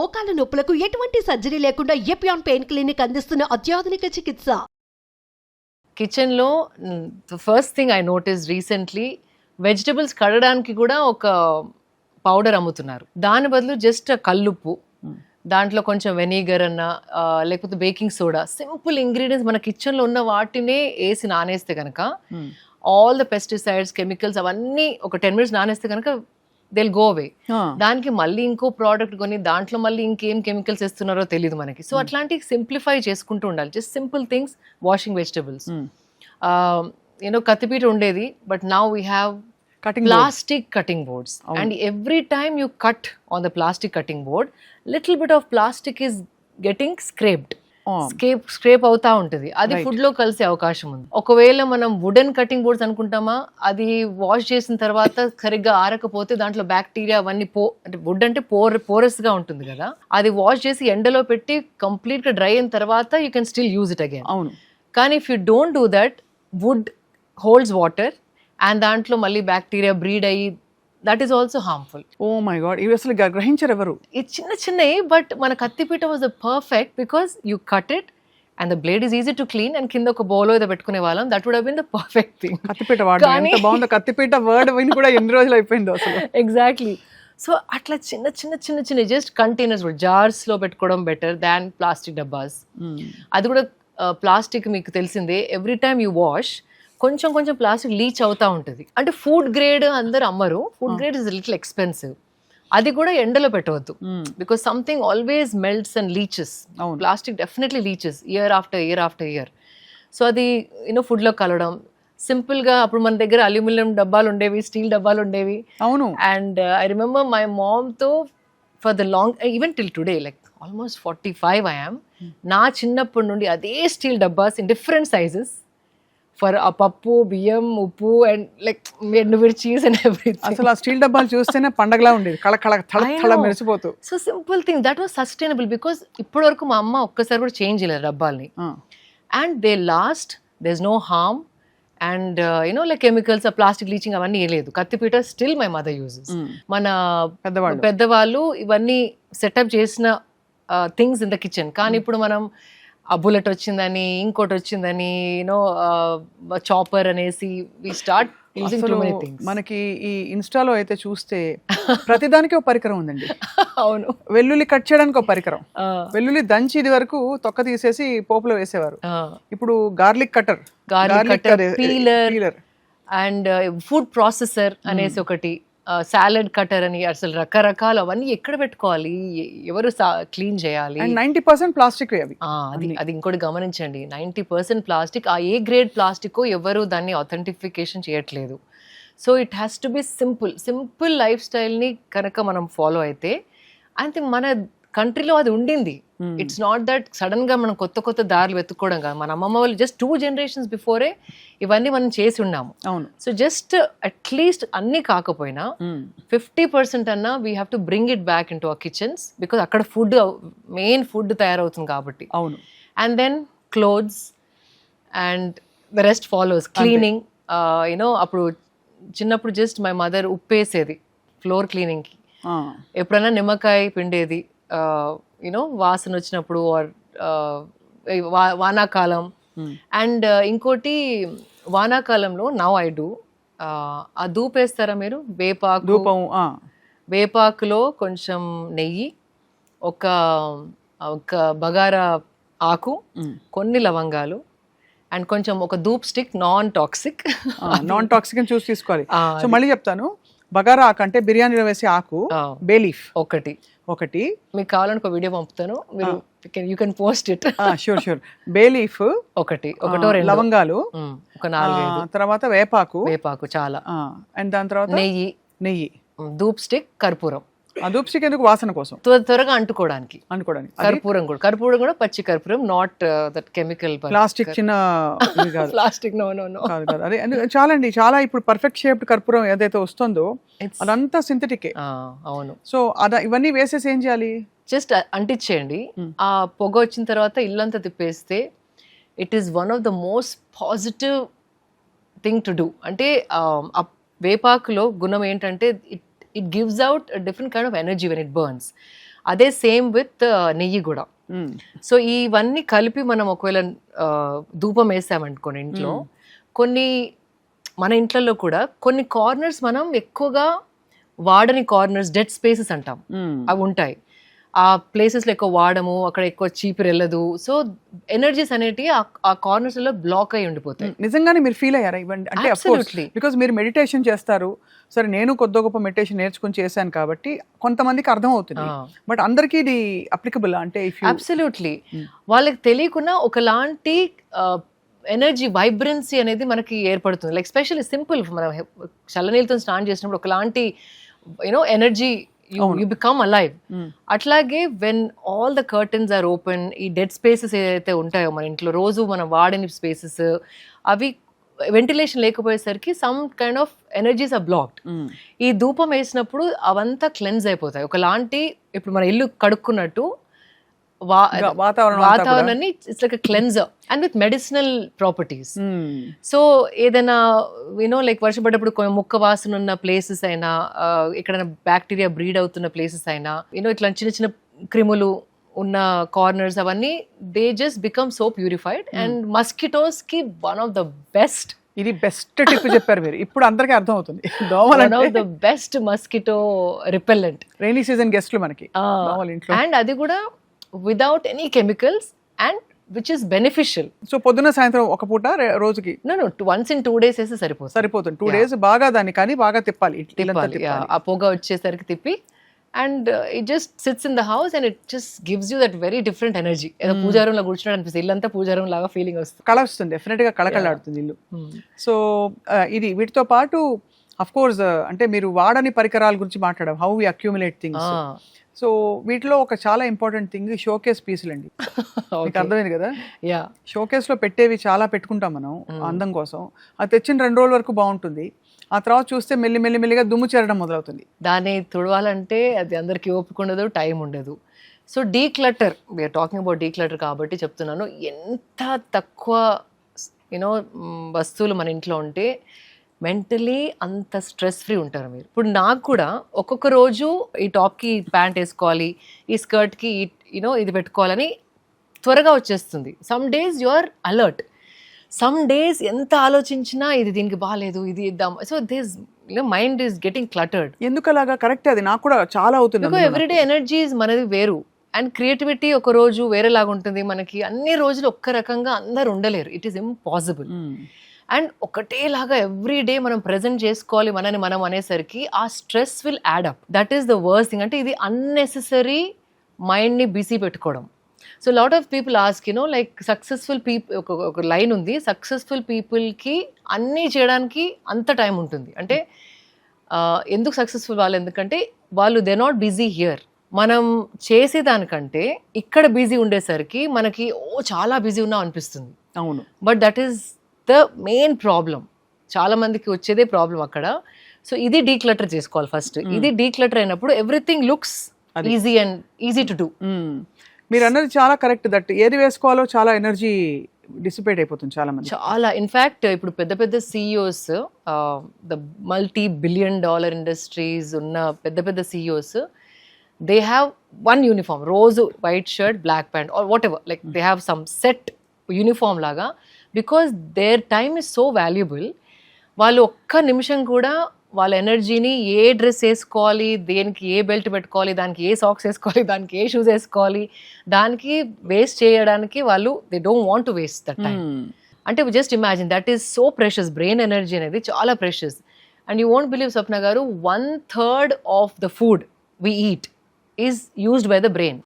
మోకాల నొప్పులకు ఎటువంటి సర్జరీ లేకుండా ఎపియాన్ పెయిన్ క్లినిక్ అందిస్తున్న అత్యాధునిక చికిత్స. కిచెన్లో first thing I notice recently vegetables కడడానికి కూడా ఒక పౌడర్ అమ్ముతున్నారు. దాని బదులు జస్ట్ కల్లుప్పు దాంట్లో కొంచెం వెనిగర్ అన్న లేకపోతే బేకింగ్ సోడా సింపుల్ ఇంగ్రీడియంట్స్ మన కిచెన్లో ఉన్న వాటినే వేసి నానేస్తే కనుక ఆల్ ద పెస్టిసైడ్స్ కెమికల్స్ అవన్నీ ఒక టెన్ మినిట్స్ నానేస్తే కనుక దిల్ గో అవే దానికి మళ్ళీ ఇంకో ప్రోడక్ట్ కొని దాంట్లో మళ్ళీ ఇంకేం కెమికల్స్ ఇస్తున్నారో తెలియదు మనకి. సో అట్లాంటి సింప్లిఫై చేసుకుంటూ ఉండాలి. Just simple things washing vegetables you know కత్తిపీట ఉండేది but now we have cutting plastic cutting boards. And every time you cut on the plastic cutting board little bit of plastic is getting scraped. Scrape scrape అవుతా ఉంటుంది. అది ఫుడ్లో కలిసే అవకాశం ఉంది. ఒకవేళ మనం వుడెన్ కటింగ్ బోర్డ్స్ అనుకుంటామా అది వాష్ చేసిన తర్వాత సరిగ్గా ఆరకపోతే దాంట్లో బ్యాక్టీరియా అవన్నీ పో అంటే వుడ్ అంటే పోర్ పోరస్గా ఉంటుంది కదా. అది వాష్ చేసి ఎండలో పెట్టి కంప్లీట్గా డ్రై అయిన తర్వాత you can still use it again. అవును. కానీ if you don't do that wood holds water and దాంట్లో మళ్ళీ బ్యాక్టీరియా బ్రీడ్ అయ్యి that is also harmful oh my God ఇవి అసలు గ్రహించరు ఎవరు? ఇది చిన్న చిన్నవి బట్ మన కత్తిపీట was the perfect because you cut it and the blade is easy to clean and కింద ఒక బౌలో ఏదో పెట్టుకునే వాళ్ళం. That would been the perfect thing కత్తిపీట కానీ- బాగుందో కత్తిపీట వర్డ్ విని కూడా ఎన్ని రోజులు అయిపోయిందో అసలు. ఎగ్జాక్ట్లీ సో అట్లా చిన్న చిన్న చిన్న చిన్న జస్ట్ కంటైనర్స్ జార్స్లో పెట్టుకోవడం బెటర్ దాన్ ప్లాస్టిక్ డబ్బాస్. అది కూడా ప్లాస్టిక్ మీకు తెలిసిందే. ఎవ్రీ టైమ్ యూ వాష్ కొంచెం కొంచెం ప్లాస్టిక్ లీచ్ అవుతా ఉంటుంది. అంటే ఫుడ్ గ్రేడ్ అందరు అమ్మరు. Food grade is little expensive అది కూడా ఎండలో పెట్టవద్దు. Because something always melts and leaches. Plastic definitely leaches year after year after year so అది యూనో ఫుడ్లో కలవడం. సింపుల్గా అప్పుడు మన దగ్గర అల్యూమినియం డబ్బాలు ఉండేవి స్టీల్ డబ్బాలు ఉండేవి. అవును. And I remember my మామ్తో for the long even till today like almost forty five I'm నా చిన్నప్పటి నుండి అదే స్టీల్ డబ్బాస్ ఇన్ డిఫరెంట్ సైజెస్ ఫర్ ఆ పప్పు బియ్యం ఉప్పు అండ్ లైక్ ఎండుమిర్చీస్ అండ్ ఎవ్రీథింగ్ అసలు ఆ స్టీల్ డబ్బాలు చూస్తేనే పండగలా ఉండేది. కళ కళ తళ తళ. మెరిసిపోతూ. So simple thing that was sustainable because ఇప్పటి వరకు మా అమ్మ ఒక్కసారి కూడా చేంజ్ చేయలేదు డబ్బాల్ని. ఆ, and they last they is no harm and you know like chemicals plastic leaching అవన్నీ ఏ లేదు. కత్తిపీట స్టిల్ మై మదర్ యూజెస్. మన పెద్దవాళ్ళు. పెద్దవాళ్ళు ఇవన్నీ సెటప్ చేసిన థింగ్స్ ఇన్ ద కిచెన్ కానీ ఇప్పుడు మనం ఆ బుల్లెట్ వచ్చిందని ఇంకోటి వచ్చిందని యూనో చాపర్ అనేసి వి స్టార్ట్ మనకి ఈ ఇన్స్టాలో అయితే చూస్తే ప్రతిదానికి ఒక పరికరం ఉందండి. అవును. వెల్లుల్లి కట్ చేయడానికి ఒక పరికరం. వెల్లుల్లి దంచి ఇది వరకు తొక్క తీసేసి పోపులో వేసేవారు. ఇప్పుడు garlic cutter cutter, peeler. Peeler and food processor అనేసి ఒకటి. సాలెడ్ కటర్ అని అసలు రకరకాలు అవన్నీ ఎక్కడ పెట్టుకోవాలి? ఎవరు క్లీన్ చేయాలి? నైన్టీ పర్సెంట్ ప్లాస్టిక్ అవి. అది అది ఇంకోటి గమనించండి. నైంటీ పర్సెంట్ ప్లాస్టిక్ ఆ ఏ గ్రేడ్ ప్లాస్టిక్ ఎవరు దాన్ని అథెంటిఫికేషన్ చేయట్లేదు. So it has to be simple simple life స్టైల్ని కనుక మనం ఫాలో అయితే అయితే మన కంట్రీలో అది ఉండింది. ఇట్స్ నాట్ దట్ సడన్గా మనం కొత్త కొత్త దారులు వెతుక్కోవడం కాదు. మన అమ్మమ్మ వాళ్ళు జస్ట్ టూ జనరేషన్స్ బిఫోరే ఇవన్నీ మనం చేసి ఉన్నాము. అవును. సో జస్ట్ అట్లీస్ట్ అన్ని కాకపోయినా ఫిఫ్టీ పర్సెంట్ అన్నా we have to bring it back into our kitchens because అక్కడ ఫుడ్ మెయిన్ ఫుడ్ తయారవుతుంది కాబట్టి. అవును. And then clothes and the rest follows cleaning you know అప్పుడు చిన్నప్పుడు జస్ట్ మై మదర్ ఉప్పేసేది ఫ్లోర్ క్లీనింగ్కి ఎప్పుడైనా నిమ్మకాయ పిండేది యూనో వాసన వచ్చినప్పుడు ఆర్ వానాకాలం. Hmm. అండ్ ఇంకోటి వానాకాలంలో నవ్ ఐ డూ ఆ దూపేస్తారా మీరు? వేపాకు. ధూపం వేపాకులో కొంచెం నెయ్యి ఒక ఒక బగారా ఆకు మ్. కొన్ని లవంగాలు అండ్ కొంచెం ఒక dhoop stick non toxic. Non toxic అని చూసి తీసుకోవాలి. సో మళ్ళీ చెప్తాను. బగారా ఆకు అంటే బిర్యానీలో వేసే ఆకు బేలీఫ్ ఒకటి. ఒకటి. మీకు కావాలని ఒక వీడియో పంపుతాను. మీరు you can post it sure sure bay leaf ఒకటి. ఒకటో రెండు. లవంగాలు ఒక ఆ, నాలుగైదు తర్వాత వేపాకు. వేపాకు చాలా. అండ్ దాని తర్వాత నెయ్యి. నెయ్యి. ధూప్ స్టిక్ కర్పూరం. ఆ ధూప్ స్టిక్ ఎందుకు వాసన కోసం? త్వర- త్వరగా అంటుకోవడానికి. అనుకోవడానికి కర్పూరం కూడా. కర్పూరం కూడా పచ్చి కర్పూరం నాట్ దట్ కెమికల్ ప్లాస్టిక్ చిన్న ప్లాస్టిక్ నో నో నో కాదు కాదు. అదే చాలా అండి చాలా ఇప్పుడు పర్ఫెక్ట్ షేప్డ్ కర్పూరం ఏదైతే వస్తుందో అదంతా సింథటికే అవును. సో అద ఇవన్నీ వేసేసి ఏం చేయాలి? జస్ట్ అంటించేయండి. ఆ పొగ వచ్చిన తర్వాత ఇల్లంతా తిప్పేస్తే it is one of the most positive thing to do అంటే ఆ వేపాకులో గుణం ఏంటంటే it it gives out different kind of energy when it burns అదే సేమ్ విత్ నెయ్యి కూడా. సో ఇవన్నీ కలిపి మనం ఒకవేళ ఆ, ధూపం వేసామనుకోండి ఇంట్లో కొన్ని మన ఇంట్లలో కూడా కొన్ని కార్నర్స్ మనం ఎక్కువగా వాడని కార్నర్స్ డెడ్ స్పేసెస్ అంటాం. మ్మ్. అవి ఉంటాయి. ఆ ప్లేసెస్లో ఎక్కువ వాడము అక్కడ ఎక్కువ చీపురు వెళ్ళదు. సో ఎనర్జీస్ అనేటివి ఆ- ఆ కార్నర్స్లో బ్లాక్ అయి ఉండిపోతాయి. నిజంగానే మీరు ఫీల్ అయ్యారా? ఇవ్వండి అంటే. బికాస్ మీరు మెడిటేషన్ చేస్తారు సరే నేను కొద్ది గొప్ప మెడిటేషన్ నేర్చుకుని చేశాను కాబట్టి కొంతమందికి అర్థం అవుతుంది. బట్ అందరికీ ఇది అప్లికబుల్ అంటే అబ్సల్యూట్లీ Mm. వాళ్ళకి తెలియకుండా ఒకలాంటి ఎనర్జీ వైబ్రెన్సీ అనేది మనకి ఏర్పడుతుంది లైక్ స్పెషల్లీ సింపుల్ మనం చల్లనీళ్ళతో స్నానం చేసినప్పుడు ఒకలాంటి you know energy. You become alive అట్లాగే when all the curtains are open ఈ డెడ్ స్పేసెస్ ఏదైతే ఉంటాయో మన ఇంట్లో రోజు మనం వాడని స్పేసెస్ అవి వెంటిలేషన్ లేకపోయేసరికి some kind of energies are blocked. ఈ ధూపం వేసినప్పుడు అవంతా క్లెన్స్ అయిపోతాయి. ఒకలాంటి ఇప్పుడు మన ఇల్లు కడుక్కున్నట్టు. వాతావరణాన్ని it's like cleanser and with medicinal properties. So ఏదైనా యూనో లైక్ వర్షపడ్డప్పుడు కొంచెం ముక్క వాసన ఉన్న ప్లేసెస్ అయినా ఎక్కడైనా బ్యాక్టీరియా బ్రీడ్ అవుతున్న ప్లేసెస్ అయినా యూనో ఇట్లా చిన్న చిన్న క్రిములు ఉన్న కార్నర్స్ అవన్నీ they just become so purified and మస్కిటోస్కి one of the best ఇది బెస్ట్ టిప్ చెప్పారు మీరు. ఇప్పుడు అందరికీ అర్థం అవుతుంది దోమలు the best mosquito repellent rainy season గెస్ట్లు మనకి. అండ్ అది కూడా without any chemicals and which is beneficial so పొద్దున్న సాయంత్రం ఒక పూట రోజుకి. No once in two days వేస్తే సరిపోతుంది. సరిపోతుంది. టూ. డేస్ బాగా దాన్ని కానీ బాగా తిప్పాలి. ఆ పొగ వచ్చేసరికి తిప్పి and it just sits in the house and it just gives you that very different energy. ఏదో Hmm. పూజారంలో కూర్చున్నాడు అనిపిస్తుంది ఇల్లంతా పూజారం లాగా ఫీలింగ్ వస్తుంది. కళ వస్తుంది డెఫినెట్గా కళకళలాడుతుంది ఇల్లు. సో ఇది వీటితో పాటు అఫ్ కోర్స్ అంటే మీరు వాడని పరికరాల గురించి మాట్లాడాం how we accumulate things so వీటిలో ఒక చాలా ఇంపార్టెంట్ థింగ్ షోకేస్ పీసులు అండి. మీకు అర్థమైంది కదా? యా షోకేస్లో పెట్టేవి చాలా పెట్టుకుంటాం మనం Hmm. అందం కోసం. అది తెచ్చిన రెండు రోజుల వరకు బాగుంటుంది. ఆ తర్వాత చూస్తే మెల్లి మెల్లి మెల్లిగా దుమ్ము చేరడం మొదలవుతుంది. దాన్ని తుడవాలంటే అది అందరికీ ఓపిక ఉండదు టైం ఉండదు. So declutter we're talking about declutter కాబట్టి చెప్తున్నాను. ఎంత తక్కువ యూనో వస్తువులు మన ఇంట్లో ఉంటే మెంటలీ అంత స్ట్రెస్ ఫ్రీ ఉంటారు మీరు. ఇప్పుడు నాకు కూడా ఒక్కొక్క రోజు ఈ టాప్కి ప్యాంట్ వేసుకోవాలి ఈ స్కర్ట్కి యూనో ఇది పెట్టుకోవాలని త్వరగా వచ్చేస్తుంది. Some days you are alert some days ఎంత ఆలోచించినా ఇది దీనికి బాగాలేదు ఇది ఇద్దాం. So this mind is getting cluttered ఎందుకు అలాగా కరెక్ట్ అది. నాకు కూడా చాలా అవుతుంది ఎవ్రీడే ఎనర్జీస్ మనది వేరు. అండ్ క్రియేటివిటీ ఒక రోజు వేరేలాగా ఉంటుంది. మనకి అన్ని రోజులు ఒక్క రకంగా అందరు ఉండలేరు. It is impossible. అండ్ ఒకటేలాగా ఎవ్రీ డే మనం ప్రజెంట్ చేసుకోవాలి మనని మనం అనేసరికి ఆ stress will add up that is the worst thing అంటే ఇది అన్నెసెసరీ మైండ్ని బిజీ పెట్టుకోవడం. So lot of people ask you know like successful people ఒక ఒక లైన్ ఉంది. సక్సెస్ఫుల్ పీపుల్కి అన్నీ చేయడానికి అంత టైం ఉంటుంది. అంటే ఎందుకు సక్సెస్ఫుల్ వాళ్ళు? ఎందుకంటే వాళ్ళు దే నాట్ బిజీ హియర్ మనం చేసేదానికంటే ఇక్కడ బిజీ ఉండేసరికి మనకి ఓ చాలా బిజీ ఉన్నాం అనిపిస్తుంది. అవును. But that is the main problem చాలా మందికి వచ్చేదే ప్రాబ్లం అక్కడ. సో ఇది డీక్లటర్ చేసుకోవాలి ఫస్ట్ ఇది డీక్లటర్ అయినప్పుడు everything looks. Easy and easy to do. మీరు అన్నది చాలా కరెక్ట్. దట్ ఏది వేసుకోవాలో చాలా ఎనర్జీ డిసిపేట్ అయిపోతుంది చాలా మంది చాలా ఇన్ఫ్యాక్ట్ ఇప్పుడు పెద్ద పెద్ద CEOs the multi billion dollar industries ఉన్న పెద్ద పెద్ద CEOs they have one uniform రోజు white shirt black pant or whatever like they have some set uniform లాగా because their time is so valuable వాళ్ళు ఒక్క నిమిషం కూడా వాళ్ళ ఎనర్జీని ఏ డ్రెస్ వేసుకోవాలి దేనికి ఏ బెల్ట్ పెట్టుకోవాలి దానికి ఏ సాక్స్ వేసుకోవాలి దానికి ఏ షూస్ వేసుకోవాలి దానికి వేస్ట్ చేయడానికి వాళ్ళు they don't want to waste that time. అంటే just imagine that is so precious brain energy అనేది చాలా precious and you won't believe Swapna garu one third of the food we eat is used by the brain